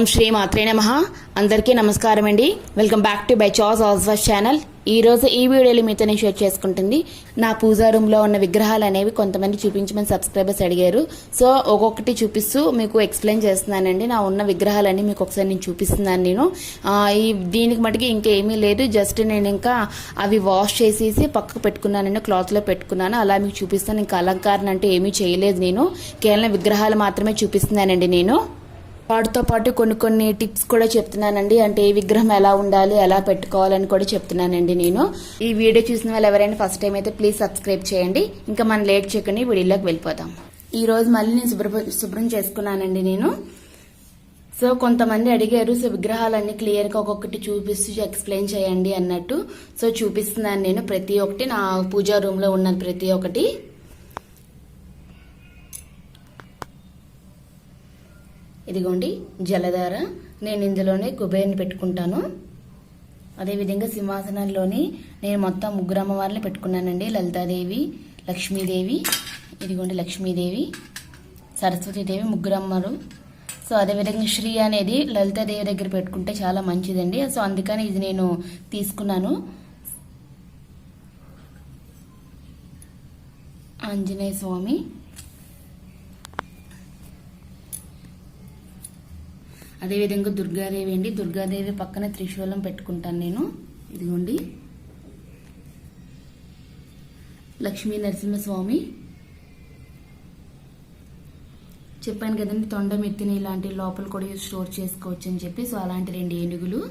ఓం శ్రీ మాత్రే నమ. అందరికీ నమస్కారం అండి వెల్కమ్ బ్యాక్ టు బై చాస్ ఆల్స్వాస్ ఛానల్ ఈ రోజు ఈ వీడియోలో మీతో నేను షేర్ చేసుకుంటుంది. నా పూజా రూమ్లో ఉన్న విగ్రహాలు అనేవి కొంతమంది చూపించమని సబ్స్క్రైబర్స్ అడిగారు. సో ఒక్కొక్కటి చూపిస్తూ మీకు ఎక్స్ప్లెయిన్ చేస్తున్నానండి. నా ఉన్న విగ్రహాలన్నీ మీకు ఒకసారి నేను చూపిస్తున్నాను నేను. ఈ దీనికి మటుకి ఇంకేమీ లేదు. జస్ట్ నేను ఇంకా అవి వాష్ చేసేసి పక్కకు పెట్టుకున్నానండి క్లాత్లో పెట్టుకున్నాను. అలా మీకు చూపిస్తాను. ఇంకా అలంకరణ అంటే ఏమీ చేయలేదు నేను. కేవలం విగ్రహాలు మాత్రమే చూపిస్తున్నానండి నేను. వాటితో పాటు కొన్ని కొన్ని టిప్స్ కూడా చెప్తున్నానండి. అంటే ఏ విగ్రహం ఎలా ఉండాలి ఎలా పెట్టుకోవాలని కూడా చెప్తున్నానండి నేను. ఈ వీడియో చూసిన వాళ్ళు ఎవరైనా ఫస్ట్ టైం అయితే ప్లీజ్ సబ్స్క్రైబ్ చేయండి. ఇంకా మనం లేట్ చేయకుండా వీడియోలోకి వెళ్ళిపోదాం. ఈ రోజు మళ్ళీ నేను శుభ్ర శుభ్రం చేసుకున్నానండి నేను. సో కొంతమంది అడిగారు సో విగ్రహాలన్నీ క్లియర్గా ఒక్కొక్కటి చూపిస్తూ ఎక్స్ప్లెయిన్ చేయండి అన్నట్టు. సో చూపిస్తున్నాను నేను ప్రతి ఒక్కటి. నా పూజా రూమ్లో ఉన్నది ప్రతి ఒక్కటి. ఇదిగోండి జలధార. నేను ఇందులోనే కుబేరుని పెట్టుకుంటాను. అదేవిధంగా సింహాసనంలోని నేను మొత్తం ముగ్గురు అమ్మవారిని పెట్టుకున్నానండి. లలితాదేవి లక్ష్మీదేవి ఇదిగోండి లక్ష్మీదేవి సరస్వతీదేవి ముగ్గురు అమ్మలు. సో అదేవిధంగా శ్రీ అనేది లలితాదేవి దగ్గర పెట్టుకుంటే చాలా మంచిదండి. సో అందుకని ఇది నేను తీసుకున్నాను. ఆంజనేయ స్వామి అదేవిధంగా దుర్గాదేవి అండి. దుర్గాదేవి పక్కన త్రిశూలం పెట్టుకుంటాను నేను. ఇదిగోండి. లక్ష్మీ నరసింహస్వామి. చెప్పాను కదండి తొండ మెత్తిని ఇలాంటి లోపల కూడా స్టోర్ చేసుకోవచ్చు అని చెప్పి. సో అలాంటి రెండు ఏనుగులు.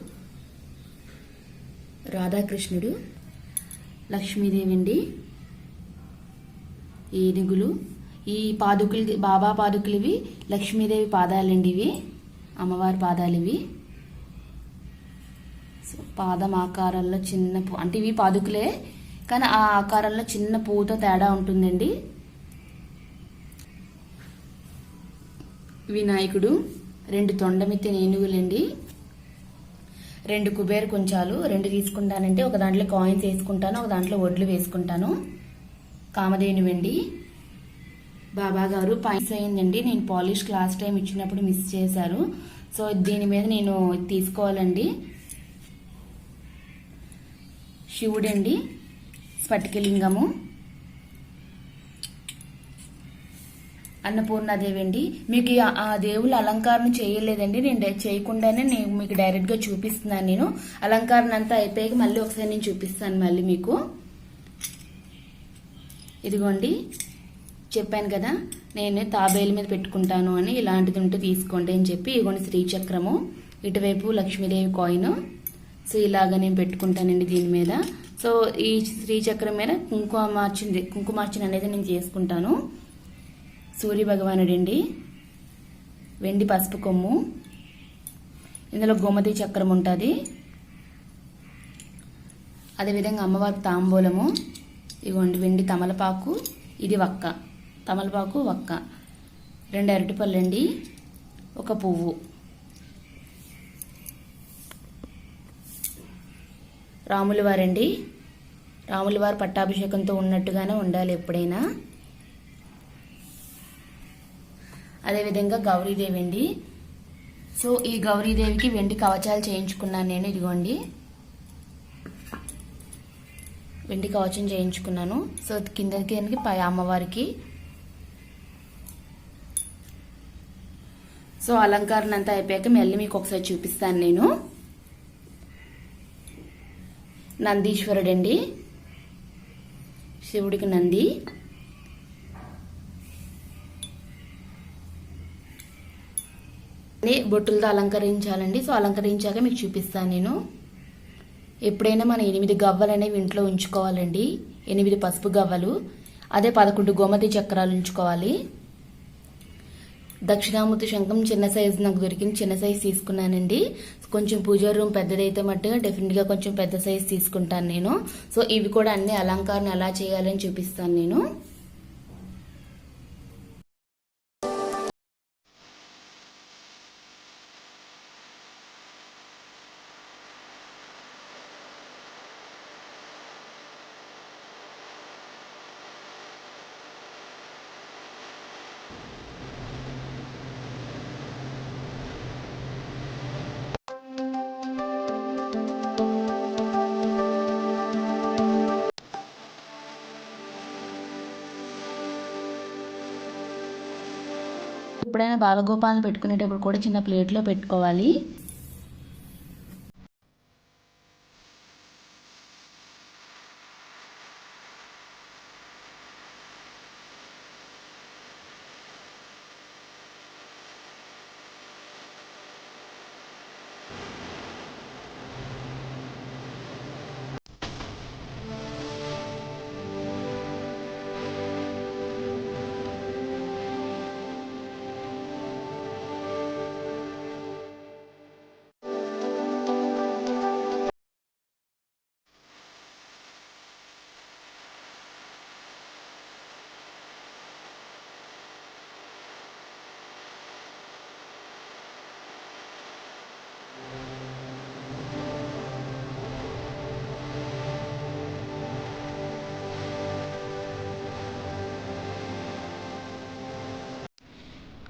రాధాకృష్ణుడు. లక్ష్మీదేవి అండి. ఏనుగులు. ఈ పాదుకులు బాబా పాదుకులు ఇవి లక్ష్మీదేవి పాదాలండి ఇవి. అమ్మవారి పాదాలు ఇవి. సో పాదం ఆకారంలో చిన్న పూ అంటే ఇవి పాదుకులే కానీ ఆ ఆకారంలో చిన్న పువ్వుతో తేడా ఉంటుందండి. వినాయకుడు రెండు తొండమిత్తి ఏనుగులండి. రెండు కుబేరు కొంచాలు రెండు తీసుకుంటానంటే ఒక దాంట్లో కాయిన్స్ వేసుకుంటాను ఒక దాంట్లో వడ్లు వేసుకుంటాను. కామధేను వెండి బాబా గారు పైన్స్ అయిందండి నేను పాలిష్ క్లాస్ టైం ఇచ్చినప్పుడు మిస్ చేశారు. సో దీని మీద నేను తీసుకోవాలండి. శివుడండి స్ఫటికలింగము అన్నపూర్ణాదేవి అండి మీకు ఆ దేవుళ్ళ అలంకారం చేయలేదండి. నేను చేయకుండానే నేను మీకు డైరెక్ట్గా చూపిస్తున్నాను నేను. అలంకరణ అంతా అయిపోయాక మళ్ళీ ఒకసారి నేను చూపిస్తాను మళ్ళీ మీకు. ఇదిగోండి. చెప్పాను కదా నేను తాబేలు మీద పెట్టుకుంటాను అని ఇలాంటిది ఉంటే తీసుకోండి అని చెప్పి ఇదిగోండి శ్రీచక్రము ఇటువైపు లక్ష్మీదేవి కాయిన్ సో ఇలాగ నేను పెట్టుకుంటానండి దీని మీద. సో ఈ శ్రీచక్రం మీద కుంకుమ మార్చింది కుంకుమార్చన అనేది నేను చేసుకుంటాను. సూర్య భగవానుడు అండి వెండి పసుపు కొమ్ము ఇందులో గోమతి చక్రం ఉంటుంది. అదేవిధంగా అమ్మవారి తాంబూలము ఇగోండి వెండి తమలపాకు ఇది వక్క. తమలపాకు వక్క రెండు అరటిపళ్ళండి ఒక పువ్వు. రాముల వారండి. రాముల వారు పట్టాభిషేకంతో ఉన్నట్టుగానే ఉండాలి ఎప్పుడైనా. అదేవిధంగా గౌరీదేవి అండి సో ఈ గౌరీదేవికి వెండి కవచాలు చేయించుకున్నాను నేను ఇదిగోండి. వెండి కవచం చేయించుకున్నాను. సో కింద కిందకి పై అమ్మవారికి సో అలంకరణ అంతా అయిపోయాక మళ్ళీ మీకు ఒకసారి చూపిస్తాను నేను. నందీశ్వరుడు అండి శివుడికి నంది. అన్ని బొట్టులతో అలంకరించాలండి. సో అలంకరించాక మీకు చూపిస్తాను నేను. ఎప్పుడైనా మన ఎనిమిది గవ్వలు అనేవి ఇంట్లో ఉంచుకోవాలండి. ఎనిమిది పసుపు గవ్వలు. అదే పదకొండు గోమతి చక్రాలు ఉంచుకోవాలి. దక్షిణామూర్తి శంఖం చిన్న సైజు నాకు దొరికింది. చిన్న సైజు తీసుకున్నానండి. కొంచెం పూజా రూమ్ పెద్దదైతే మట్టుగా డెఫినెట్గా కొంచెం పెద్ద సైజ్ తీసుకుంటాను నేను. సో ఇవి కూడా అన్ని అలంకారం ఎలా చేయాలని చూపిస్తాను నేను. ఎప్పుడైనా బాలగోపాలను పెట్టుకునేటప్పుడు కూడా చిన్న ప్లేట్లో పెట్టుకోవాలి.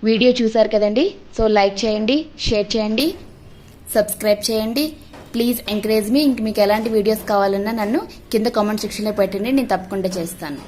వీడియో చూసారు కదండి? సో లైక్ చేయండి షేర్ చేయండి సబ్స్క్రైబ్ చేయండి. ప్లీజ్ ఎంకరేజ్ మీ. ఇంక మీకు ఎలాంటి వీడియోస్ కావాలన్నా నన్ను కింద కామెంట్ సెక్షన్లో పెట్టండి. నేను తప్పకుండా చేస్తాను.